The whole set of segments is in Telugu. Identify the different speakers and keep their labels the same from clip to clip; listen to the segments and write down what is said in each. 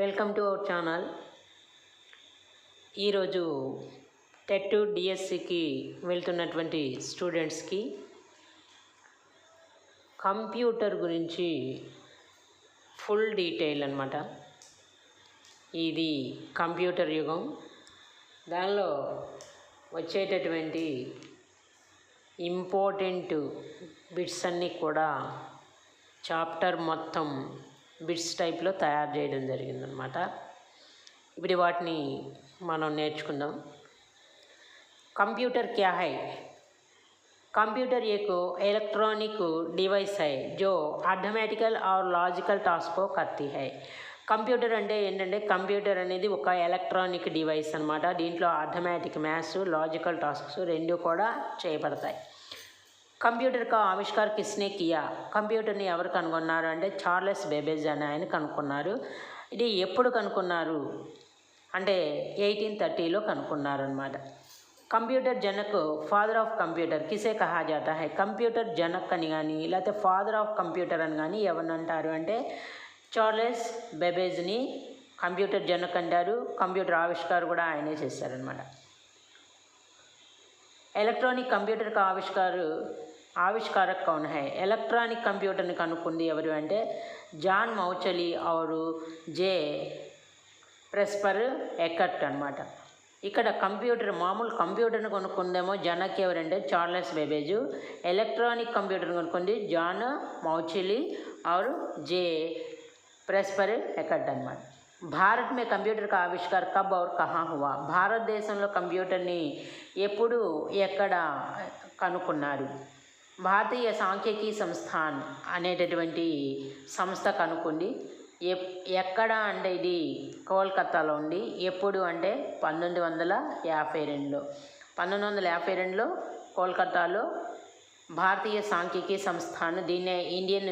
Speaker 1: Welcome to our channel. ఈరోజు టెట్ డిఎస్సికి వెళ్తున్నటువంటి స్టూడెంట్స్కి కంప్యూటర్ గురించి ఫుల్ డీటెయిల్ అనమాట ఇది కంప్యూటర్ యుగం. దానిలో వచ్చేటటువంటి ఇంపార్టెంట్ బిట్స్ అన్నీ కూడా చాప్టర్ మొత్తం బిట్స్ టైప్లో తయారు చేయడం జరిగిందనమాట ఇప్పుడు వాటిని మనం నేర్చుకుందాం कंप्यूटर क्या है कंप्यूटर एक इलेक्ट्रॉनिक डिवाइस है जो ఆటోమేటికల్ ఆర్ లాజికల్ టాస్క్ కత్తి హై కంప్యూటర్ అంటే ఏంటంటే కంప్యూటర్ అనేది ఒక ఎలక్ట్రానిక్ డివైస్ అనమాట దీంట్లో ఆటోమేటిక్ మ్యాథ్స్ లాజికల్ టాస్క్స్ రెండు కూడా చేయబడతాయి కంప్యూటర్ కా ఆవిష్కార్ కిస్నే కియా. కంప్యూటర్ని ఎవరు కనుగొన్నారు అంటే చార్లెస్ బేబేజ్ అని ఆయన కనుక్కున్నారు. ఇది ఎప్పుడు కనుక్కున్నారు? అంటే ఎయిటీన్ థర్టీలో కనుక్కున్నారు అనమాట కంప్యూటర్ జనక్ ఫాదర్ ఆఫ్ కంప్యూటర్ కిసే కహా జాతా హై. కంప్యూటర్ జనక్ అని కానీ లేకపోతే ఫాదర్ ఆఫ్ కంప్యూటర్ అని కానీ ఎవరిని అంటారు అంటే చార్లెస్ బెబేజ్ని కంప్యూటర్ జనక్ అంటారు. కంప్యూటర్ ఆవిష్కారు కూడా ఆయనే చేశారనమాట ఎలక్ట్రానిక్ కంప్యూటర్ కా ఆవిష్కారు ఆవిష్కారక్ కౌన్ హై ఎలక్ట్రానిక్ కంప్యూటర్ని కనుక్కుంది ఎవరు అంటే జాన్ మౌచలి అవరు జే ప్రెస్పర్ ఎకట్ అనమాట ఇక్కడ కంప్యూటర్ మామూలు కంప్యూటర్ని కొనుక్కుందేమో జనక్ ఎవరంటే చార్లెస్ బెబేజు ఎలక్ట్రానిక్ కంప్యూటర్ని కొనుక్కుంది జాన్ మౌచిలి और जे ప్రెస్పర్ ఎకట్ అనమాట భారత్ మే కంప్యూటర్ కా ఆవిష్కార్ కబ్ और కహా హువా భారతదేశంలో కంప్యూటర్ని ఎప్పుడు ఎక్కడ కనుక్కున్నారు భారతీయ సాంఖ్యకీ సంస్థాన్ అనేటటువంటి సంస్థ కనుక్కోండి ఎప్ ఎక్కడ అంటే ఇది కోల్కత్తాలో ఉంది. ఎప్పుడు అంటే పంతొమ్మిది వందల యాభై రెండులో పంతొమ్మిది వందల యాభై రెండులో కోల్కతాలో భారతీయ సాంఖ్యికీ సంస్థాన్ దీన్నే ఇండియన్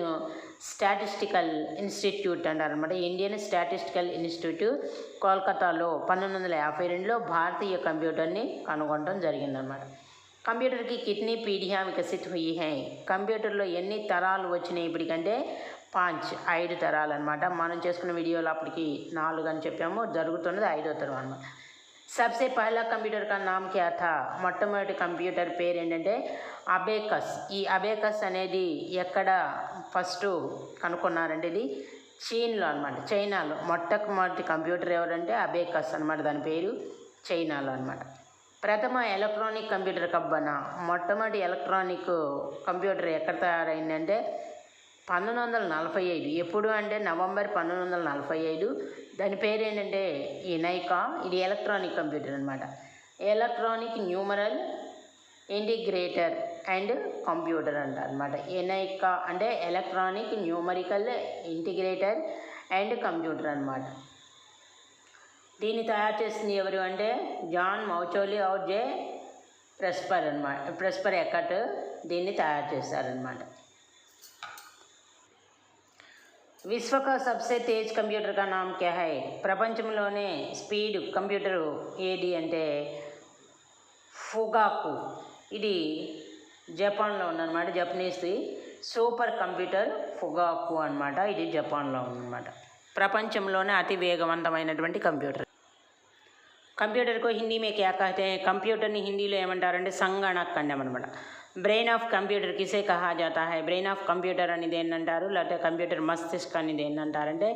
Speaker 1: స్టాటిస్టికల్ ఇన్స్టిట్యూట్ అంటారు అనమాట ఇండియన్ స్టాటిస్టికల్ ఇన్స్టిట్యూట్ కోల్కతాలో పంతొమ్మిది వందల యాభై రెండులో భారతీయ కంప్యూటర్ని కనుగొనడం జరిగిందనమాట కంప్యూటర్కి కిడ్నీ పీడియా వికసిత్ హుయి హై. కంప్యూటర్లో ఎన్ని తరాలు వచ్చినాయి ఇప్పటికంటే పాంచ్ ఐదు తరాలు అనమాట మనం చేసుకున్న వీడియోలో అప్పటికి నాలుగు అని చెప్పాము. జరుగుతున్నది ఐదో తరం అనమాట సబ్సే పహలా కంప్యూటర్ కా నామ్ క్యా థా? మొట్టమొదటి కంప్యూటర్ పేరు ఏంటంటే అబేకస్. ఈ అబేకస్ అనేది ఎక్కడ ఫస్ట్ కనుక్కున్నారంటే ఇది చీన్లో అనమాట చైనాలో. మొట్టమొదటి కంప్యూటర్ ఎవరంటే అబేకస్ అనమాట దాని పేరు చైనాలో అనమాట ప్రథమ ఎలక్ట్రానిక్ కంప్యూటర్ కబ్బన? మొట్టమొదటి ఎలక్ట్రానిక్ కంప్యూటర్ ఎక్కడ తయారైందంటే పంతొమ్మిది వందల నలభై ఐదు. ఎప్పుడు అంటే నవంబర్ పంతొమ్మిది వందల నలభై ఐదు. దాని పేరు ఏంటంటే ఇనైకా ఇది ఎలక్ట్రానిక్ కంప్యూటర్ అనమాట electronic numeral integrator and computer అంటారు అనమాట ఎనైకా అంటే electronic numerical integrator and computer అనమాట దీన్ని తయారు చేసింది ఎవరు అంటే జాన్ మౌచోలి ఆర్ జే ప్రెస్పర్ అనమాట ప్రెస్పర్ ఎక్కట్ దీన్ని తయారు చేశారనమాట విశ్వ का सबसे तेज కంప్యూటర్ का नाम क्या है ప్రపంచంలోనే స్పీడ్ కంప్యూటర్ ఏది అంటే ఫుగాకు ఇది జపాన్లో ఉందన్నమాట జపనీస్ది సూపర్ కంప్యూటర్ ఫుగాకు అనమాట ఇది జపాన్లో ఉందన్నమాట ప్రపంచంలోనే అతి వేగవంతమైనటువంటి కంప్యూటర్ కంప్యూటర్కు హిందీ మే క్యా కహతే కంప్యూటర్ని హిందీలో ఏమంటారంటే సంగణక్ అనమాట బ్రెయిన్ ఆఫ్ కంప్యూటర్ కిసే కహా జాతా హై? బ్రెయిన్ ఆఫ్ కంప్యూటర్ అనేది ఏంటంటారు లేకపోతే కంప్యూటర్ మస్తిష్క్ అనేది ఏంటంటారంటే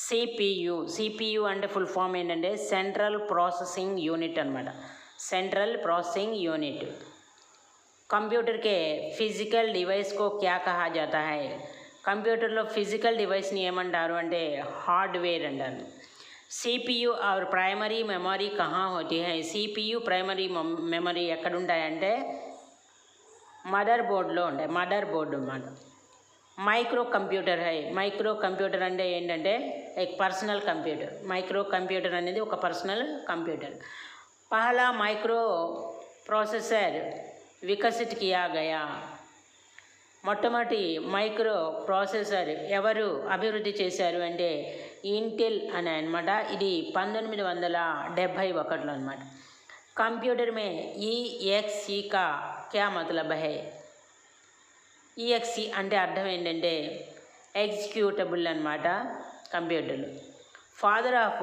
Speaker 1: సిపియు సిపియు అంటే ఫుల్ ఫామ్ ఏంటంటే సెంట్రల్ ప్రాసెసింగ్ యూనిట్ అనమాట సెంట్రల్ ప్రాసెసింగ్ యూనిట్ కంప్యూటర్ కే ఫిజికల్ డివైస్ కో క్యా కహా జాతా హై? కంప్యూటర్లో ఫిజికల్ డివైస్ని ఏమంటారు అంటే హార్డ్వేర్ అంటారు. సిపియు ఆర్ ప్రైమరీ మెమరీ కహా హోతీ హై సిపియు ప్రైమరీ మెమరీ ఎక్కడ ఉంటాయంటే మదర్ బోర్డ్లో ఉంటాయి మదర్ బోర్డు అన్నమాట. మైక్రో కంప్యూటర్ హై మైక్రో కంప్యూటర్ అంటే ఏంటంటే ఎక్ పర్సనల్ కంప్యూటర్ మైక్రో కంప్యూటర్ అనేది ఒక పర్సనల్ కంప్యూటర్ పహలా మైక్రో ప్రాసెసర్ వికసిత్ కియా గయా మొట్టమొదటి మైక్రో ప్రాసెసర్ ఎవరు అభివృద్ధి చేశారు అంటే ఇంటెల్ అని అనమాట ఇది పంతొమ్మిది వందల డెబ్భై ఒకటిలో అనమాట కంప్యూటర్ మే ఈఎక్స్ఈ కా క్యా మతలబ్ హై? ఈఎక్స్ఈ అంటే అర్థం ఏంటంటే ఎగ్జిక్యూటబుల్ అనమాట కంప్యూటర్లు. ఫాదర్ ఆఫ్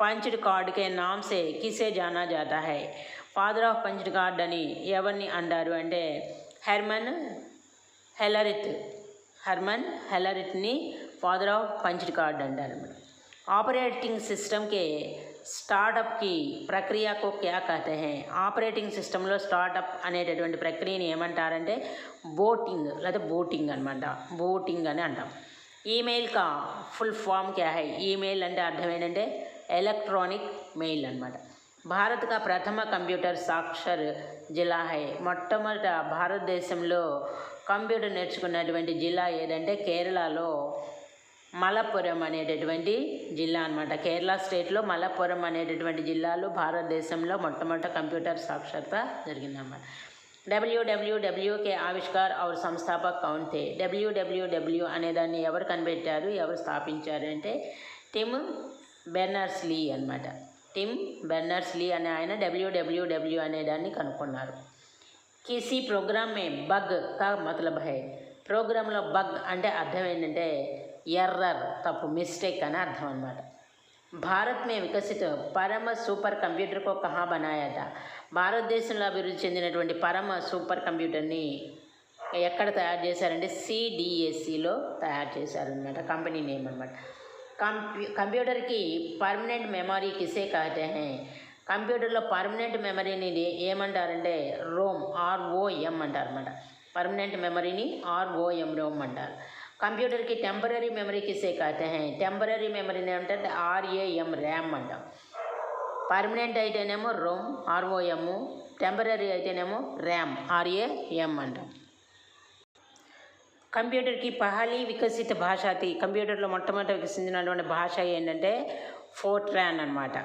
Speaker 1: పంచ్డ్ కార్డ్కే నామ్సే కిసే జానా జాతా హై? ఫాదర్ ఆఫ్ పంచ్డ్ కార్డ్ అని ఎవరిని అంటారు అంటే హెర్మన్ హెలరిత్ హర్మన్ హెలరిత్ని ఫాదర్ ఆఫ్ పంచ్డ్ కార్డ్ అంటారు. ఆపరేటింగ్ సిస్టమ్ కే స్టార్టప్కి ప్రక్రియకు క్యా కహతే ఆపరేటింగ్ సిస్టంలో స్టార్టప్ అనేటటువంటి ప్రక్రియని ఏమంటారంటే బోటింగ్ లేదా బోటింగ్ అనమాట బోటింగ్ అని అంటాం. ఈమెయిల్ కా ఫుల్ ఫామ్ క్యా హై? ఈమెయిల్ అంటే అర్థం ఏంటంటే ఎలక్ట్రానిక్ మెయిల్ అనమాట భారత్ కా ప్రథమ కంప్యూటర్ సాక్షర్ జిల్లా హై. మొట్టమొదట భారతదేశంలో కంప్యూటర్ నేర్చుకున్నటువంటి జిల్లా ఏదంటే కేరళలో మలప్పురం అనేటటువంటి జిల్లా అనమాట కేరళ స్టేట్లో మలప్పురం అనేటటువంటి జిల్లాలో భారతదేశంలో మొట్టమొదట కంప్యూటర్ సాక్షరత జరిగిందన్నమాట. డబ్ల్యూడబ్ల్యూడబ్ల్యూకే ఆవిష్కార్ అవర్ సంస్థాపక్ కౌంటే. డబ్ల్యూడబ్ల్యూడబ్ల్యూ అనే దాన్ని ఎవరు కనిపెట్టారు? ఎవరు స్థాపించారు అంటే టిమ్ బెర్నర్స్ లీ అనమాట టిమ్ బెర్నర్స్ లీ అనే ఆయన డబ్ల్యూడబ్ల్యూడబ్ల్యూ అనే దాన్ని కనుక్కున్నారు. కిసి ప్రోగ్రామ్ మే బగ్ కా మతలబ్ హై ప్రోగ్రాంలో బగ్ అంటే అర్థం ఏంటంటే ఎర్రర్ తప్పు మిస్టేక్ అని అర్థం అనమాట భారత్ మే వికసిత పరమ సూపర్ కంప్యూటర్ కో కహా బనాయా థా భారతదేశంలో అభివృద్ధి చెందినటువంటి పరమ సూపర్ కంప్యూటర్ని ఎక్కడ తయారు చేశారంటే సిడిఎస్సిలో తయారు చేశారనమాట కంపెనీ నేమ్ అనమాట కంప్యూ కంప్యూటర్కి పర్మనెంట్ మెమరీ కిసే कहते हैं కంప్యూటర్లో పర్మనెంట్ మెమరీని ఏమంటారంటే రోమ్ ఆర్ఓఎం అంటారు అనమాట పర్మనెంట్ మెమరీని ఆర్ఓఎం రోమ్ అంటారు కంప్యూటర్కి టెంపరీ మెమరీ కిసే कहते हैं టెంపరీ మెమరీని ఏమంటే ఆర్ఏఎం ర్యామ్ అంటాం పర్మనెంట్ అయితేనేమో రోమ్ ఆర్ఓఎం టెంపరీ అయితేనేమో ర్యామ్ ఆర్ఏఎం అంటాం కంప్యూటర్కి పహాలి వికసిత భాష అతి కంప్యూటర్లో మొట్టమొదటి వికసించినటువంటి భాష ఏంటంటే ఫోర్ట్రాన్ అనమాట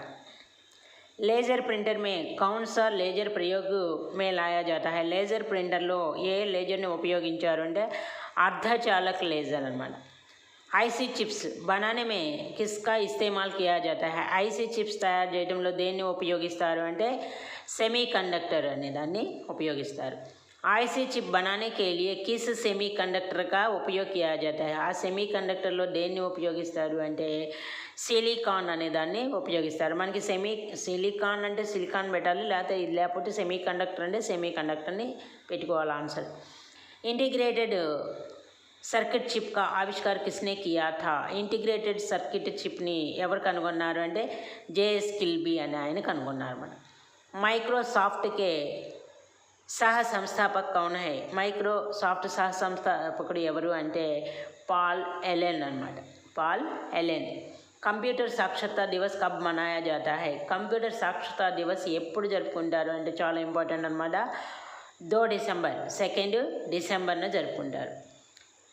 Speaker 1: లేజర్ ప్రింటర్ మే కౌన్ లేజర్ ప్రయోగ్ మే లాయా जाता హై లేజర్ ప్రింటర్లో ఏ లేజర్ని ఉపయోగించారు అంటే అర్ధచాలక లేజర్ అనమాట ఐసీ చిప్స్ బనానే మే కిస్కా ఇస్తేమాల్ కియా జాతా హై ఐసీ చిప్స్ తయారు చేయడంలో దేన్ని ఉపయోగిస్తారు అంటే సెమీ కండక్టర్ అనే దాన్ని ఉపయోగిస్తారు ఐసీ చిప్ बनाने के लिए किस సెమీ కండక్టర్ का उपयोग किया जाता है ఆ సెమీ కండక్టర్లో దేన్ని ఉపయోగిస్తారు అంటే సిలికాన్ అనే దాన్ని ఉపయోగిస్తారు మనకి సెమీ సిలికాన్ అంటే సిలికాన్ పెట్టాలి లేకపోతే ఇది లేకపోతే సెమీ కండక్టర్ అంటే సెమీ కండక్టర్ని పెట్టుకోవాలి ఆన్సర్ ఇంటిగ్రేటెడ్ సర్కిట్ చిప్ కా ఆవిష్కార్ కిస్నే కియా థా ఇంటిగ్రేటెడ్ సర్కిట్ చిప్ని ఎవరు కనుగొన్నారు అంటే జేఎస్ కిల్బీ అని ఆయన కనుగొన్నారు మనం మైక్రోసాఫ్ట్కే సహ సంస్థాపక్ కౌన్ హై. మైక్రోసాఫ్ట్ సహ సంస్థాపకుడు ఎవరు అంటే పాల్ ఎలెన్ అనమాట పాల్ ఎలెన్. కంప్యూటర్ సాక్షరతా దివస్ కబ్ మనాయా జాతా హై. కంప్యూటర్ సాక్షరతా దివస్ ఎప్పుడు జరుపుకుంటారు అంటే చాలా ఇంపార్టెంట్ అనమాట దో డిసెంబర్ సెకండ్ డిసెంబర్న జరుపుకుంటారు.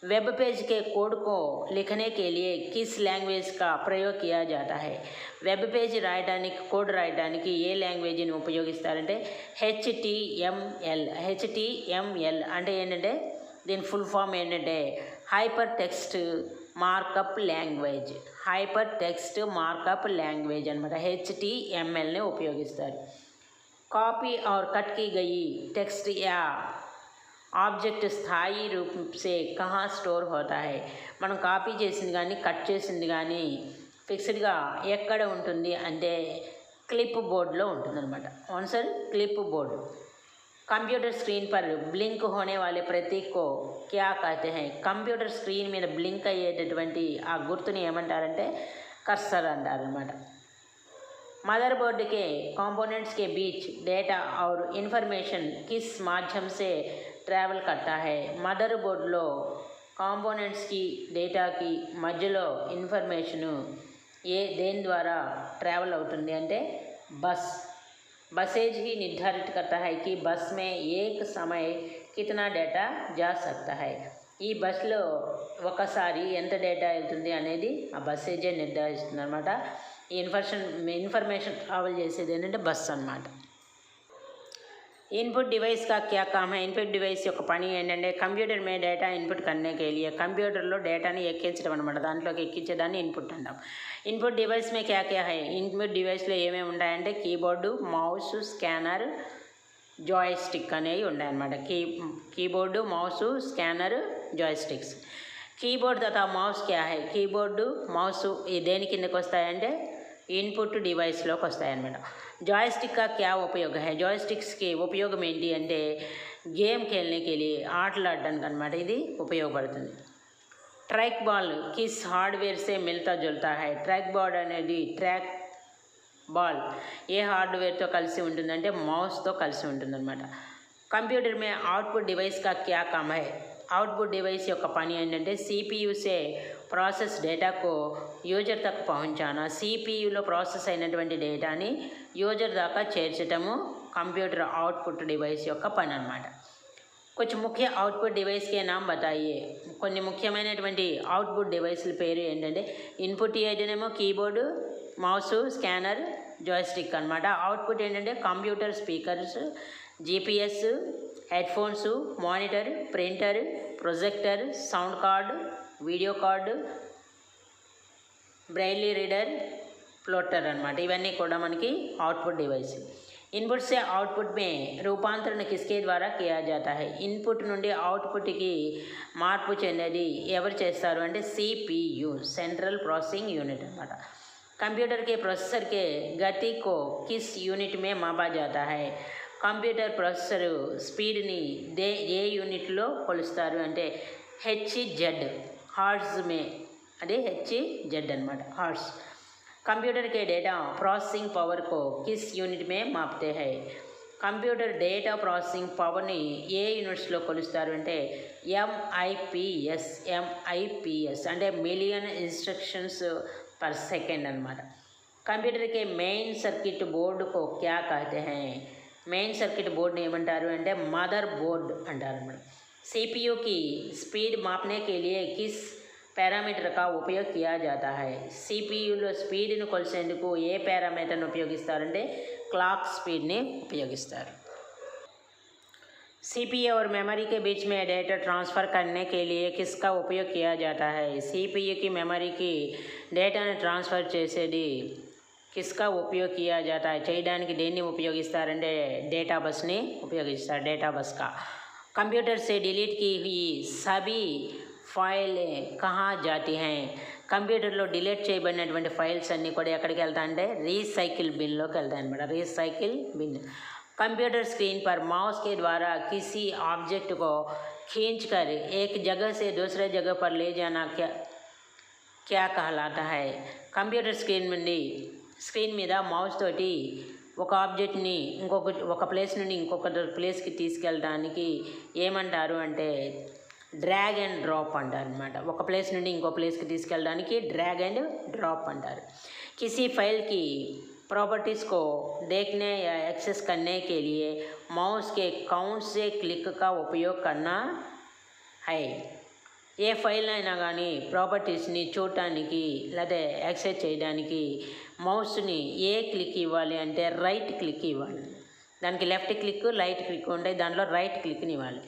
Speaker 1: वेब पेज के कोड को लिखने के लिए किस लैंग्वेज का प्रयोग किया जाता है వెబ్ పేజ్ రాయడానికి కోడ్ రాయడానికి ఏ లాంగ్వేజ్ని ఉపయోగిస్తారంటే హెచ్టిఎంఎల్ హెచ్టిఎంఎల్ అంటే ఏంటంటే దీని ఫుల్ ఫామ్ ఏంటంటే hyper text markup language hyper text markup language అనమాట హెచ్టిఎంఎల్ని ఉపయోగిస్తారు కాపీ और कट की गई टेक्स्ट या ఆబ్జెక్ట్ స్థాయి రూపే కహా స్టోర్ హోతా హై. మనం కాపీ చేసింది కానీ కట్ చేసింది కానీ ఫిక్స్డ్గా ఎక్కడ ఉంటుంది అంటే క్లిప్ బోర్డులో ఉంటుందన్నమాట. అవును sir? Clip board. Computer screen per blink హోనే వాళ్ళే ప్రతీకో క్యా కాతే హై. కంప్యూటర్ స్క్రీన్ మీద బ్లింక్ అయ్యేటటువంటి ఆ గుర్తుని ఏమంటారంటే కర్సర్ అంటారనమాట మదర్ బోర్డుకే కాంపోనెంట్స్కే కే బీచ్ డేటా ఆర్ ఇన్ఫర్మేషన్ కిస్ మాధ్యంసే ట్రావెల్ करता है మదర్ బోర్డ్లో కాంపోనెంట్స్కి డేటాకి మధ్యలో ఇన్ఫర్మేషను ఏ దేని ద్వారా ట్రావెల్ అవుతుంది అంటే బస్ बसेज ही निर्धारित करता है कि बस में एक समय कितना డేటా जा सकता है ఈ బస్లో ఒకసారి ఎంత డేటా వెళ్తుంది అనేది ఆ బస్సేజే నిర్ధారిస్తుంది అనమాట ఈ ఇన్ఫర్మేషన్ ఇన్ఫర్మేషన్ ట్రావెల్ చేసేది ఏంటంటే బస్ అనమాట ఇన్పుట్ డివైస్ కా క్యా కామ్ హై? ఇన్పుట్ డివైస్ యొక్క పని ఏంటంటే కంప్యూటర్ మే డేటా ఇన్పుట్ కన్నే కంప్యూటర్లో డేటాని ఎక్కించడం అనమాట దాంట్లోకి ఎక్కించేదాన్ని ఇన్పుట్ అంటాం. ఇన్పుట్ డివైస్ మే క్యా క్యా హై? ఇన్పుట్ డివైస్లో ఏమేమి ఉంటాయంటే keyboard mouse scanner joy stick అనేవి ఉన్నాయన్నమాట key keyboard mouse scanner joy sticks keyboard తథా మౌస్ క్యా హై? కీబోర్డు మౌస్ దేని కిందకి వస్తాయంటే ఇన్పుట్ డివైస్లోకి వస్తాయన్నమాట జాయిస్టిక్ కా క్యా ఉపయోగ హై జాయిస్టిక్స్కి ఉపయోగం ఏంటి అంటే గేమ్ ఖేల్నేకి ఆటలాడడానికి అనమాట ఇది ఉపయోగపడుతుంది ట్రాక్ బాల్ కిస్ హార్డ్వేర్సే మిల్తా జుల్తా హై ట్రాక్ బాల్ అనేది ట్రాక్ బాల్ ఏ హార్డ్వేర్తో కలిసి ఉంటుందంటే మౌస్తో కలిసి ఉంటుందన్నమాట కంప్యూటర్ మే అవుట్పుట్ డివైస్ కా క్యా కామ్ హై అవుట్పుట్ డివైస్ యొక్క పని ఏంటంటే సిపియూసే ప్రాసెస్ డేటాకు యూజర్ తక్ పਹੁంచానా సిపియులో ప్రాసెస్ అయినటువంటి డేటాని యూజర్ దాకా చేర్చటము కంప్యూటర్ అవుట్పుట్ డివైస్ యొక్క పని అనమాట కొంచెం ముఖ్య అవుట్పుట్ డివైస్కి నామ్ బతాయి. కొన్ని ముఖ్యమైనటువంటి అవుట్పుట్ డివైస్ల పేరు ఏంటంటే ఇన్పుట్ అయితేనేమో కీబోర్డు మౌస్ స్కానర్ జాయిస్టిక్ అనమాట అవుట్పుట్ ఏంటంటే computer speakers GPS headphones monitor printer projector sound card video card Braille reader plotter అనమాట ఇవన్నీ కూడా మనకి అవుట్పుట్ డివైస్ ఇన్పుట్ से అవుట్పుట్ మే రూపాంతరణ కిస్కే ద్వారా కియా జాతా హై ఇన్పుట్ నుండి అవుట్పుట్కి మార్పు చెందేది ఎవరు చేస్తారు అంటే సిపియు సెంట్రల్ ప్రాసెసింగ్ యూనిట్ అనమాట కంప్యూటర్ के प्रोसेसर के गति को किस యూనిట్ మే మాపా జాతా హై కంప్యూటర్ ప్రాసెసర్ స్పీడ్ని దే ఏ యూనిట్లో కొలుస్తారు అంటే హెచ్జెడ్ హార్ట్స్ మే అదే హెచ్జెడ్ అనమాట హార్ట్స్ कंप्यूटर के डेटा प्रोसेसिंग पावर को किस యూనిట్ మే మాప్తే హై కంప్యూటర్ డేటా ప్రాసెసింగ్ పవర్ని ఏ యూనిట్స్లో కొలుస్తారు అంటే ఎంఐపిఎస్ ఎంఐపిఎస్ అంటే మిలియన్ ఇన్స్ట్రక్షన్స్ పర్ సెకండ్ అనమాట కంప్యూటర్ కే మెయిన్ సర్క్యూట్ బోర్డు కో క్యా कहते हैं మెయిన్ సర్క్యూట్ బోర్డుని ఏమంటారు అంటే మదర్ బోర్డ్ అంటారు అనమాట సిపియుకి స్పీడ్ మాపనే के लिए किस పారామీటర్ కా ఉపయోగ కియా జాతా హై సిపియులో స్పీడ్ని కొలిసేందుకు ఏ పారామీటర్ని ఉపయోగిస్తారంటే క్లాక్ స్పీడ్ని ఉపయోగిస్తారు सीपीयू और मेमोरी के बीच में डेटा ट्रांसफ़र करने के लिए किसका उपयोग किया जाता है सीपीयू की मेमोरी की డేటాను ట్రాన్స్ఫర్ చేసేది కిస్కా ఉపయోగ కియా జాతా హై చేయడానికి దేన్ని ఉపయోగిస్తారంటే డేటా బస్ని ఉపయోగిస్తారు డేటా బస్ కా కంప్యూటర్ से डिलीट की हुई सभी ఫైల్ కహా జాతి హై కంప్యూటర్లో డిలీట్ చేయబడినటువంటి ఫైల్స్ అన్నీ కూడా ఎక్కడికి వెళ్తా అంటే రీసైకిల్ బిన్లోకి వెళ్తాయి అనమాట రీసైకిల్ బిన్ कंप्यूटर स्क्रीन पर माउस के द्वारा किसी ऑब्जेक्ट को खींचकर एक जगह से दूसरे जगह पर ले जाना क्या क्या कहलाता है కంప్యూటర్ స్క్రీన్ నుండి స్క్రీన్ మీద మౌస్ తోటి ఒక ఆబ్జెక్ట్ని ఇంకొక ఒక ప్లేస్ నుండి ఇంకొక ప్లేస్కి తీసుకెళ్ళడానికి ఏమంటారు అంటే డ్రాగ్ అండ్ డ్రాప్ అంటారు అనమాట ఒక ప్లేస్ నుండి ఇంకో ప్లేస్కి తీసుకెళ్ళడానికి డ్రాగ్ అండ్ డ్రాప్ అంటారు किसी फाइल की प्रॉपर्टीज़ को देखने या एक्सेस करने के लिए माउस के काउंट से क्लिक का उपयोग करना है ఏ ఫైల్ అయినా కానీ ప్రాపర్టీస్ని చూడటానికి లేదా యాక్సెస్ చేయడానికి మౌస్ని ఏ క్లిక్ ఇవ్వాలి అంటే రైట్ క్లిక్ ఇవ్వాలి. దానికి లెఫ్ట్ క్లిక్ రైట్ క్లిక్ ఉంటాయి దాంట్లో రైట్ క్లిక్ని ఇవ్వాలి.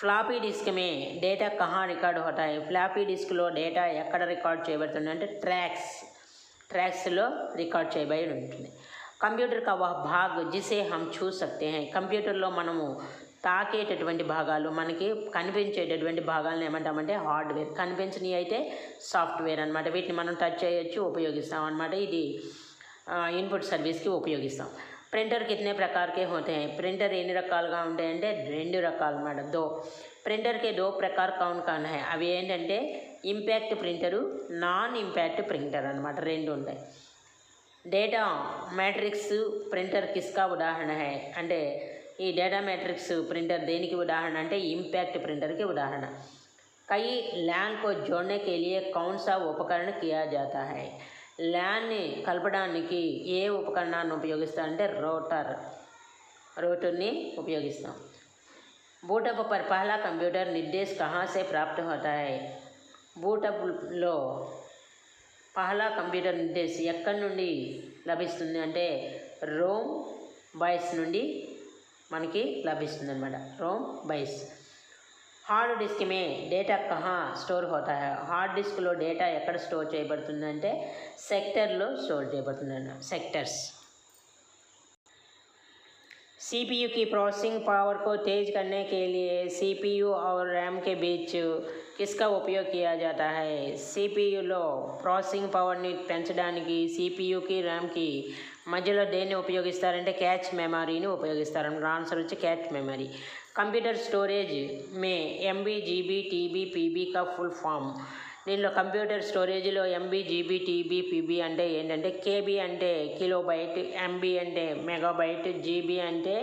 Speaker 1: ఫ్లాపీ డిస్క్ మే డేటా కహా రికార్డ్ అవుతాయి ఫ్లాపీ డిస్క్లో డేటా ఎక్కడ రికార్డ్ చేయబడుతుంది అంటే ట్రాక్స్ ట్రాక్స్లో రికార్డ్ చేయబడి ఉంటుంది. కంప్యూటర్ కా వహ భాగ్ జిసే హమ్ చూ సక్తే హై. కంప్యూటర్లో మనము తాకేటటువంటి భాగాలు మనకి కనిపించేటటువంటి భాగాలను ఏమంటామంటే హార్డ్వేర్. కనిపించని అయితే సాఫ్ట్వేర్ అనమాట వీటిని మనం టచ్ చేయొచ్చు ఉపయోగిస్తాం అనమాట ఇది ఇన్పుట్ సర్వీస్కి ఉపయోగిస్తాం. ప్రింటర్ కితనే ప్రకారకే హోతే ప్రింటర్ ఎన్ని రకాలుగా ఉంటాయంటే రెండు రకాలు అనమాట దో ప్రింటర్కి దో ప్రకార్ కౌన్ కాన్ హై అవి ఏంటంటే impact printer non impact printer అనమాట రెండు ఉంటాయి. డేటా మ్యాట్రిక్స్ ప్రింటర్ కిస్కా ఉదాహరణ హై. అంటే ఈ డేటా మ్యాట్రిక్స్ ప్రింటర్ దేనికి ఉదాహరణ అంటే ఇంపాక్ట్ ప్రింటర్కి ఉదాహరణ कई लैन को जोड़ने के लिए कौन सा उपकरण किया जाता है ల్యాన్ని కలపడానికి ఏ ఉపకరణాన్ని ఉపయోగిస్తారంటే రోటర్ రోటర్ని ఉపయోగిస్తాం బూటప్ పర్ పహలా కంప్యూటర్ నిర్దేశ్ కహా సే ప్రాప్త హోతా హై బూటప్లో పహలా కంప్యూటర్ నిర్దేశ్ ఎక్కడి నుండి లభిస్తుంది అంటే రోమ్ బైస్ నుండి మనకి లభిస్తుంది అనమాట రోమ్ బైస్ హార్డ్ డిస్క్ మే డేటా కహా స్టోర్ హోతా హై హార్డ్ డిస్క్లో డేటా ఎక్కడ స్టోర్ చేయబడుతుంది అంటే సెక్టర్లో స్టోర్ చేయబడుతుంది అన్న సెక్టర్స్ सीपीयू की प्रोसेसिंग पावर को तेज करने के लिए सीपीयू और रैम के बीच किसका उपयोग किया जाता है సిపియులో ప్రాసెసింగ్ పవర్ని పెంచడానికి సిపియుకి ర్యామ్కి మధ్యలో దేన్ని ఉపయోగిస్తారంటే క్యాచ్ మెమరీని ఉపయోగిస్తారు. ఆన్సర్ వచ్చి క్యాచ్ మెమరీ. కంప్యూటర్ స్టోరేజ్ మే ఎంబీ జీబీ టీబీ పీబీ కా ఫుల్ ఫామ్ దీనిలో కంప్యూటర్ స్టోరేజ్లో ఎంబీ జీబీ టీబీ పీబీ అంటే ఏంటంటే కేబీ అంటే కిలోబైట్ ఎంబీ అంటే మెగాబైట్ జీబీ అంటే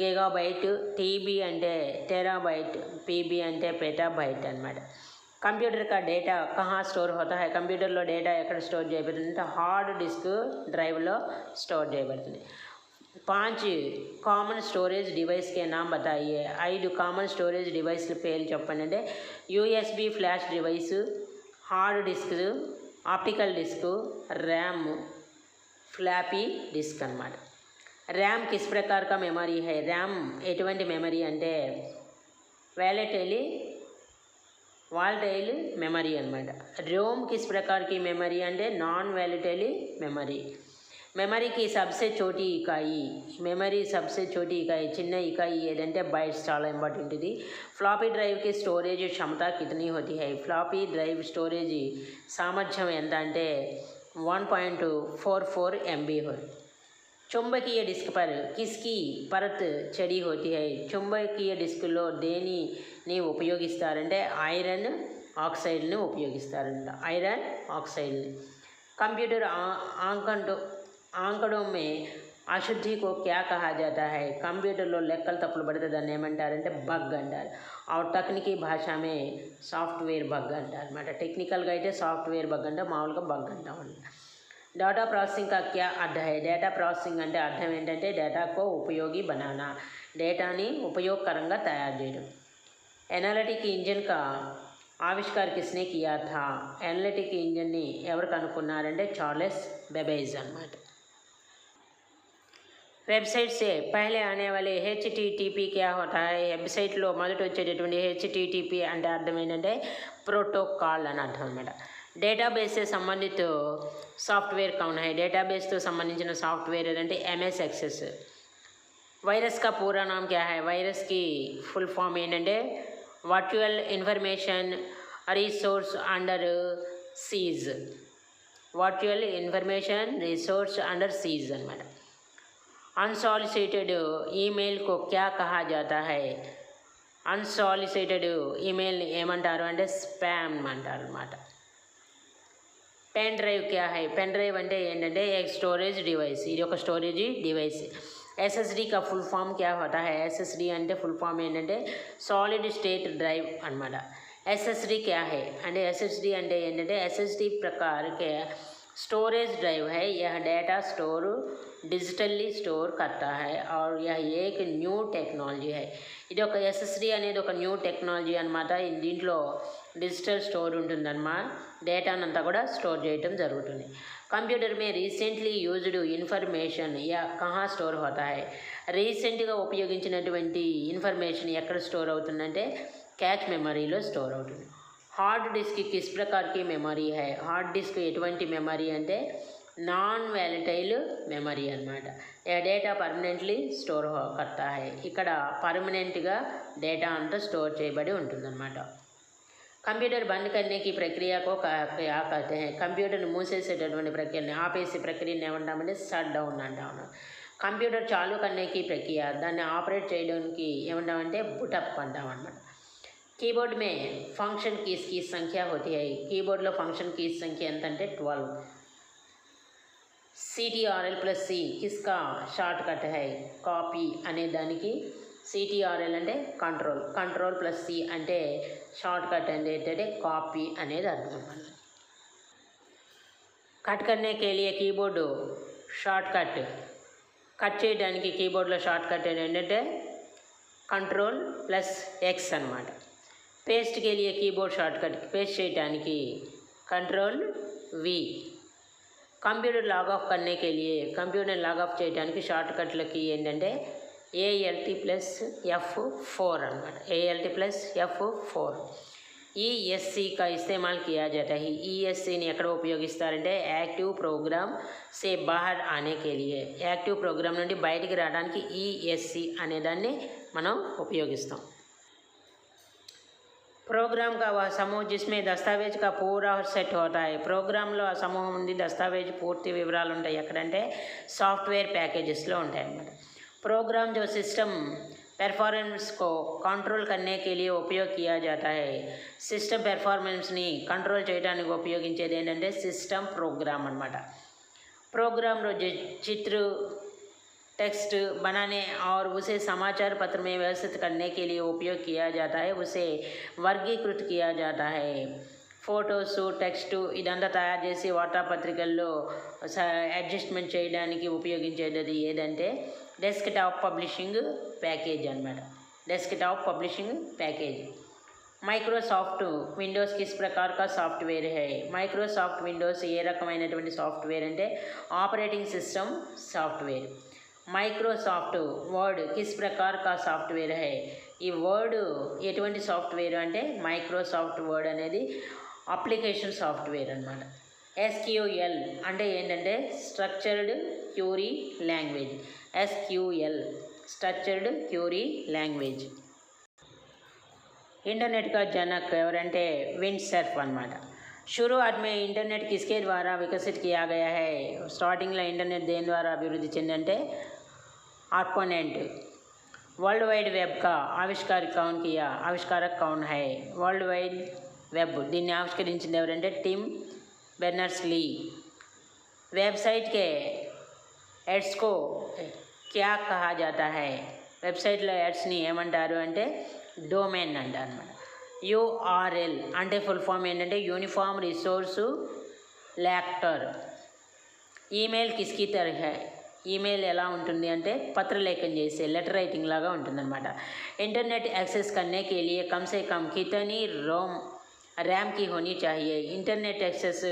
Speaker 1: గిగాబైట్ టీబీ అంటే టెరాబైట్ పీబీ అంటే పెటాబైట్ అనమాట కంప్యూటర్ का డేటా కహా స్టోర్ होता है కంప్యూటర్లో డేటా ఎక్కడ స్టోర్ చేయబడుతుంది అంటే హార్డ్ డిస్క్ డ్రైవ్లో స్టోర్ చేయబడుతుంది పాంచ్ కామన్ స్టోరేజ్ డివైస్ కే నామ్ బతాయియే ఐదు కామన్ స్టోరేజ్ డివైస్ల పేర్లు చెప్పండి అంటే U S B flash device hard disk optical disk RAM floppy disk అన్నమాట ర్యామ్ కిస్ ప్రకార్ కా మెమరీ హై ర్యామ్ ఎటువంటి మెమరీ అంటే వ్యాలెటైలీ వాల్టైల్ మెమరీ అనమాట రోమ్ కిస్ ప్రకారకి మెమరీ అంటే నాన్ వాలిటైల్ మెమరీ మెమరీకి సబ్సే చోటి ఇకాయి. మెమరీ సబ్సే చోటి ఇకాయి చిన్న ఇకాయి ఏదంటే బైట్స్ చాలా ఇంపార్టెంట్ ఇది. ఫ్లాపీ డ్రైవ్కి స్టోరేజ్ క్షమత కితని హోతి హై. ఫ్లాపీ డ్రైవ్ స్టోరేజ్ సామర్థ్యం ఎంత అంటే one point four four MB चुंबकीय डिस्क पर किसकी परत चढ़ी होती है चुंबकीय డిస్క్లో దేనిని ఉపయోగిస్తారంటే ఐరన్ ఆక్సైడ్ని ఉపయోగిస్తారంట ఐరన్ ఆక్సైడ్ని కంప్యూటర్ ఆంకంటో ఆంకడం మే అశుద్ధి కో క్యా కహా జాతా హై కంప్యూటర్లో లెక్కలు తప్పులు పడితే దాన్ని ఏమంటారంటే బగ్ అంటారు ఆ టెక్నికీ భాషమే సాఫ్ట్వేర్ బగ్ అంటారు అనమాట టెక్నికల్గా అయితే సాఫ్ట్వేర్ బగ్ అంటే మామూలుగా బగ్ అంటాం అన్నమాట డేటా ప్రాసెసింగ్ కా క్యా అర్థం హై డేటా ప్రాసెసింగ్ అంటే అర్థం ఏంటంటే డేటాకో ఉపయోగి బనానా డేటాని ఉపయోగకరంగా తయారు చేయడం ఎనాలిటిక్ ఇంజిన్ కా ఆవిష్కార్ కిస్నే కియా థా ఎనాలిటిక్ ఇంజిన్ని ఎవరు కనుక్కున్నారంటే చార్లెస్ బెబేజ్ అనమాట వెబ్సైట్ से पहले आने वाले హెచ్ టీటీపీ క్యా హోతా హై వెబ్సైట్లో మొదట వచ్చేటటువంటి హెచ్ టీటీపీ అంటే అర్థం ఏంటంటే ప్రోటోకాల్ అని అర్థం అనమాట డేటాబేస్ సంబంధిత సాఫ్ట్వేర్ కౌన్ హై డేటాబేస్తో సంబంధించిన సాఫ్ట్వేర్ ఏదంటే ఎంఎస్ ఎక్సెస్ వైరస్ కా పూరా నామ్ క్యా హై వైరస్కి ఫుల్ ఫామ్ ఏంటంటే virtual information resource under siege virtual information resource under siege అనమాట అన్సాలిసిటెడ్ ఈమెయిల్ కో క్యా కహా జాతా హై అన్సాలిసిటెడ్ ఈమెయిల్ని ఏమంటారు అంటే స్పామ్ అంటారు అనమాట पेन ड्रैव क्या है? पेन ड्रैव अंटे स्टोरेज डिवैस इधर स्टोरेज डिवैस एसएसडी का फुल फाम क्या होता है एसएसडी अंत फुल फामेंटे सालिड स्टेट ड्रैव अन्ट एसएसडी क्या है अंत एसएसडी अंत एसएसडी प्रकार के स्टोरेज ड्राइव है यह डेटा स्टोर डिजिटली स्टोर करता है और यह एक न्यू टेक्नोलॉजी है इधर एसएसडी अने न्यू टेक्नोलॉजी अन्ट दींट डिजिटल स्टोर उन्मा డేటాను అంతా కూడా స్టోర్ చేయటం జరుగుతుంది. కంప్యూటర్ మే రీసెంట్లీ యూజ్డ్ ఇన్ఫర్మేషన్ యా కహా స్టోర్ అవుతాయి. రీసెంట్గా ఉపయోగించినటువంటి ఇన్ఫర్మేషన్ ఎక్కడ స్టోర్ అవుతుందంటే క్యాచ్ మెమరీలో స్టోర్ అవుతుంది. హార్డ్ డిస్క్ కిస్ ప్రకార్కి మెమరీ హై హార్డ్ డిస్క్ ఎటువంటి మెమరీ అంటే నాన్ వ్యాలిటైల్ మెమరీ అనమాట డేటా పర్మనెంట్లీ స్టోర్ కర్తా హై ఇక్కడ పర్మనెంట్గా డేటా అంతా స్టోర్ చేయబడి ఉంటుందన్నమాట. కంప్యూటర్ బంద్ కన్నేకి ప్రక్రియకు ఒక కంప్యూటర్ని మూసేసేటటువంటి ప్రక్రియని ఆపేసి ప్రక్రియను ఏమంటామంటే షట్ డౌన్ అంటాము. కంప్యూటర్ చాలు కన్నేకి ప్రక్రియ దాన్ని ఆపరేట్ చేయడానికి ఏమంటామంటే బుటప్ అంటామన్నమాట. కీబోర్డ్ మే ఫంక్షన్ కీస్ కీ సంఖ్య హోతి హై. కీబోర్డ్లో ఫంక్షన్ కీస్ సంఖ్య ఎంత అంటే ట్వెల్వ్ సిటీఆర్ఎల్ ప్లస్ సి కిస్కా షార్ట్ కట్ హై. కాపీ అనే దానికి సిటీఆర్ఎల్ అంటే కంట్రోల్ కంట్రోల్ ప్లస్ సి అంటే షార్ట్ కట్ అంటే ఏంటంటే కాపీ అనేది అర్థం కట్ కట్నే కేలియే కీబోర్డు షార్ట్ కట్ కట్ చేయడానికి కీబోర్డ్లో షార్ట్ కట్ ఏంటంటే కంట్రోల్ ప్లస్ ఎక్స్ అనమాట. పేస్ట్కి వెళ్ళే కీబోర్డ్ షార్ట్ కట్ పేస్ట్ చేయడానికి control V computer log off కన్నేకి వెళ్ళి కంప్యూటర్ లాగ్ ఆఫ్ చేయడానికి షార్ట్ కట్లకి ఏంటంటే ఏఎల్టీ ప్లస్ ఎఫ్ ఫోర్ అనమాట A L T plus F four E S C का इस्तेमाल किया जाता है ఈఎస్సిని ఎక్కడ ఉపయోగిస్తారంటే యాక్టివ్ ప్రోగ్రామ్ సే బాహర్ ఆనే కే లియే యాక్టివ్ ప్రోగ్రామ్ నుండి బయటికి రావడానికి ఈఎస్సి అనే దాన్ని మనం ఉపయోగిస్తాం ప్రోగ్రామ్ का वह समूह जिसमें दस्तावेज का पूरा సెట్ होता है ప్రోగ్రాంలో ఆ సమూహం ఉంది దస్తావేజ్ పూర్తి వివరాలు ఉంటాయి ఎక్కడంటే సాఫ్ట్వేర్ ప్యాకేజెస్లో ఉంటాయి అన్నమాట प्रोग्राम जो सिस्टम परफॉर्मेंस को कंट्रोल करने के लिए उपयोग किया जाता है సిస్టమ్ పెర్ఫార్మెన్స్ని కంట్రోల్ చేయడానికి ఉపయోగించేది ఏంటంటే సిస్టమ్ ప్రోగ్రామ్ అనమాట प्रोग्राम जो चित्र टेक्स्ट बनाने और उसे समाचार पत्र में व्यवस्थित करने के लिए उपयोग किया जाता है उसे वर्गीकृत किया जाता है ఫొటోస్ టెక్స్ట్ ఇదంతా తయారు చేసి వార్తాపత్రికల్లో అడ్జస్ట్మెంట్ చేయడానికి ఉపయోగించేది ఏదంటే డెస్క్ టాప్ పబ్లిషింగ్ ప్యాకేజ్ అనమాట desk top publishing package Microsoft Windows kiss ప్రకార్ కా సాఫ్ట్వేర్ హై. మైక్రోసాఫ్ట్ విండోస్ ఏ రకమైనటువంటి సాఫ్ట్వేర్ అంటే operating system software. Microsoft Word kiss ప్రకార్ కా సాఫ్ట్వేర్ హై. ఈ వర్డ్ ఎటువంటి సాఫ్ట్వేర్ అంటే మైక్రోసాఫ్ట్ వర్డ్ అనేది అప్లికేషన్ సాఫ్ట్వేర్ అనమాట ఎస్క్యూఎల్ అంటే ఏంటంటే structured query language S Q L structured query language internet का जनक ఎవరంటే విండ్ సర్ఫ్ అనమాట शुरुआत में ఇంటర్నెట్ किसके द्वारा विकसित किया गया है స్టార్టింగ్లో ఇంటర్నెట్ దేని ద్వారా అభివృద్ధి చెందంటే ఆర్పోనెంట్ वर्ल्ड वाइड वेब का ఆవిష్కార కౌన్ కియా ఆవిష్కారక్ కౌన్ హై వరల్డ్ వైడ్ వెబ్ దీన్ని ఆవిష్కరించింది ఎవరంటే టిమ్ బెర్నర్స్ లీ వెబ్సైట్ కే ఎడ్స్ కో క్యా కహా జాతా హై వెబ్సైట్లో యాడ్స్ని ఏమంటారు అంటే డొమైన్ అంటారు అనమాట యూఆర్ఎల్ అంటే ఫుల్ ఫామ్ ఏంటంటే యూనిఫామ్ రిసోర్సు లాక్టర్ ఈమెయిల్ కిస్కి తరహ ఈమెయిల్ ఎలా ఉంటుంది అంటే పత్రలేఖం చేసే లెటర్ రైటింగ్ లాగా ఉంటుందన్నమాట ఇంటర్నెట్ యాక్సెస్ करने के लिए कम से कम कितनी रोम ర్యామ్కి హోనీ చాహియే. ఇంటర్నెట్ యాక్సెస్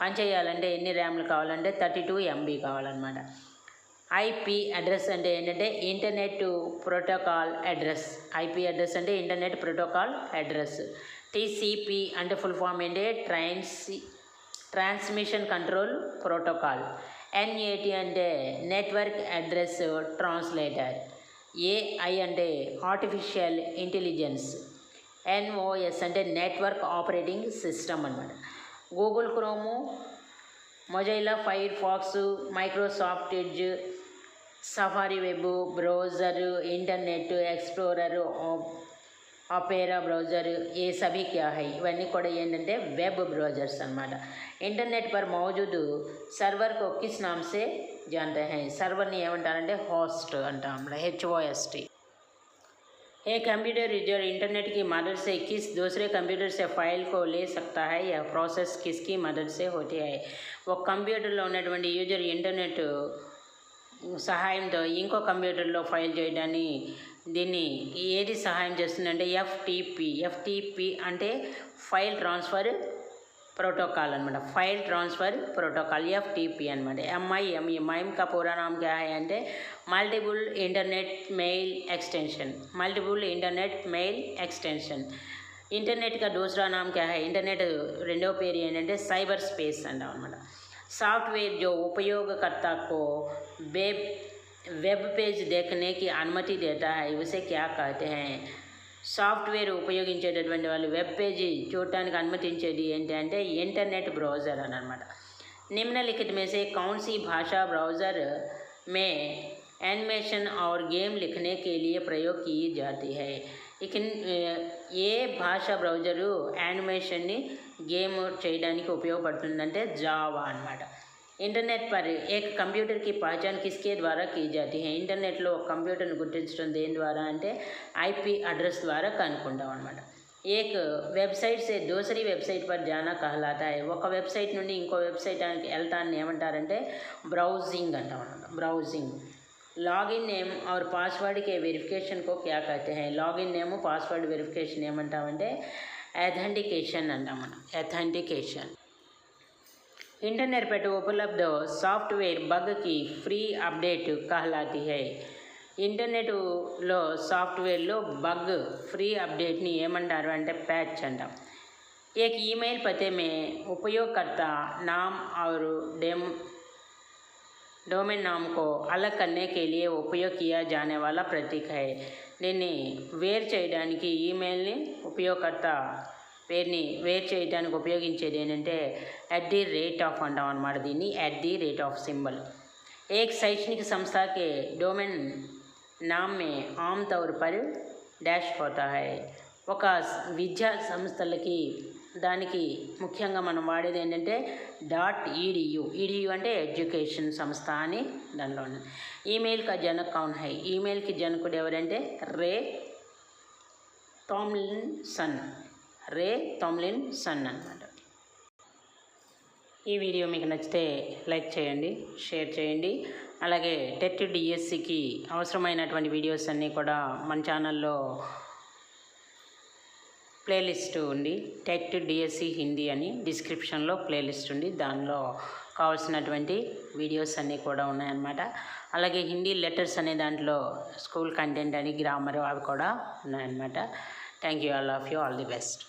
Speaker 1: పనిచేయాలంటే ఎన్ని ర్యామ్లు కావాలంటే థర్టీ టూ ఎంబీ కావాలన్నమాట. ఐపీ అడ్రస్ అంటే ఏంటంటే internet protocol address. IP address అంటే ఇంటర్నెట్ ప్రోటోకాల్ అడ్రస్. టీసీపీ అంటే ఫుల్ ఫామ్ ఏంటి? Trans transmission control protocol. NAT అంటే నెట్వర్క్ అడ్రస్ ట్రాన్స్లేటర్. ఏఐ అంటే ఆర్టిఫిషియల్ ఇంటెలిజెన్స్. ఎన్ఓఎస్ అంటే నెట్వర్క్ ఆపరేటింగ్ సిస్టమ్ అనమాట Google Chrome Mozilla Firefox Microsoft Edge Safari web browser Internet Explorer Opera browser ఏ సభీ క్యా హై? ఇవన్నీ కూడా ఏంటంటే వెబ్ బ్రౌజర్స్ అనమాట ఇంటర్నెట్ పర్ మౌజూదు సర్వర్ కో కిస్ నామ్ సే హై. సర్వర్ని ఏమంటారంటే హోస్ట్ అంటాం హెచ్ఓఎస్టీ. एक कंप्यूटर यूजर इंटरनेट की मदद से किस दूसरे कंप्यूटर से फाइल को ले सकता है यह प्रोसेस किसकी मदद से होती है ఒక కంప్యూటర్లో ఉన్నటువంటి యూజర్ ఇంటర్నెట్ సహాయంతో ఇంకో కంప్యూటర్లో ఫైల్ చేయడాన్ని దీన్ని ఏది సహాయం చేస్తుందంటే ఎఫ్టిపి ఎఫ్టిపి అంటే ఫైల్ ట్రాన్స్ఫర్ प्रोटोकॉल అనమాట ఫైల్ ట్రాన్స్ఫర్ ప్రోటోకాల్ ఎఫ్టిపి అనమాట ఎంఐఎంఈ మైమ్ का पूरा नाम क्या है అంటే multiple internet mail extension multiple internet mail extension internet का दूसरा नाम क्या है ఇంటర్నెట్ రెండో పేరు ఏంటంటే సైబర్ స్పేస్ అంటాం అనమాట सॉफ्टवेयर जो उपयोगकर्ता को वेब वेब पेज देखने की अनुमति देता है उसे क्या कहते हैं సాఫ్ట్వేర్ ఉపయోగించేటటువంటి వాళ్ళు వెబ్ పేజీ చూడటానికి అనుమతించేది ఏంటి అంటే ఇంటర్నెట్ బ్రౌజర్ అని అనమాట निम्नलिखित में से कौन सी भाषा ब्राउज़र में एनिमेशन और गेम लिखने के लिए प्रयोग की जाती है ఇక ఏ భాష బ్రౌజరు యానిమేషన్ని గేమ్ చేయడానికి ఉపయోగపడుతుందంటే జావా అనమాట ఇంటర్నెట్ పర్ ఏక కంప్యూటర్కి పహచాన్ కిస్కే ద్వారా కీ జాతి హై ఇంటర్నెట్లో ఒక కంప్యూటర్ని గుర్తించడం దేని ద్వారా అంటే ఐపీ అడ్రస్ ద్వారా కనుక్కుంటాం అనమాట ఏక్ వెబ్సైట్ సే దూసరి వెబ్సైట్ పర్ జానా కహలాతా హై ఒక వెబ్సైట్ నుండి ఇంకో వెబ్సైట్కి వెళ్తాన్ని ఏమంటారంటే బ్రౌజింగ్ అంటాం అనమాట బ్రౌజింగ్ లాగిన్ నేమ్ और పాస్వర్డ్ के वेरिफिकेशन को क्या कहते हैं లాగిన్ నేమ్ పాస్వర్డ్ వెరిఫికేషన్ ఏమంటామంటే అథెంటికేషన్ అంటాం మనం అథెంటికేషన్ इंटरनेट पर उपलब्ध सॉफ्टवेयर बग की फ्री अपडेट कहलाती है ఇంటర్నెట్లో సాఫ్ట్వేర్లో బగ్ ఫ్రీ अपडेट ఏమంటారు అంటే पैच అంటాం एक ईमेल पते में उपयोगकर्ता नाम और डेम डोमेन नाम को अलग करने के लिए उपयोग किया जाने वाला प्रतीक है దీన్ని వేరు చేయడానికి ఈమెయిల్ని ఉపయోగకర్త పేరుని వేరు చేయడానికి ఉపయోగించేది ఏంటంటే ఎట్ ది రేట్ ఆఫ్ అంటాం అనమాట దీన్ని at the rate of symbol एक शैक्षणिक संस्था के डोमेन नाम में आमतौर पर డాష్ होता है ఒక విద్యా సంస్థలకి దానికి ముఖ్యంగా మనం వాడేది ఏంటంటే డాట్ ఈడియు ఈడియు అంటే ఎడ్యుకేషన్ సంస్థ అని దానిలో ఉంది ఈమెయిల్ కా జనక్ కౌన్ హై ఈమెయిల్కి జనకుడు ఎవరంటే రే టామ్లిన్ సన్ రే టామ్లిన్ సన్ అన్నమాట. ఈ వీడియో మీకు నచ్చితే లైక్ చేయండి షేర్ చేయండి. అలాగే టెట్ డిఎస్సికి అవసరమైనటువంటి వీడియోస్ అన్నీ కూడా మన ఛానల్లో ప్లేలిస్ట్ ఉంది. టెట్ డిఎస్సి హిందీ అని డిస్క్రిప్షన్లో ప్లేలిస్ట్ ఉంది. దానిలో కావాల్సినటువంటి వీడియోస్ అన్నీ కూడా ఉన్నాయన్నమాట. అలాగే హిందీ లెటర్స్ అనే దాంట్లో స్కూల్ కంటెంట్ అని గ్రామర్ అవి కూడా ఉన్నాయన్నమాట. Thank you all of you all the best.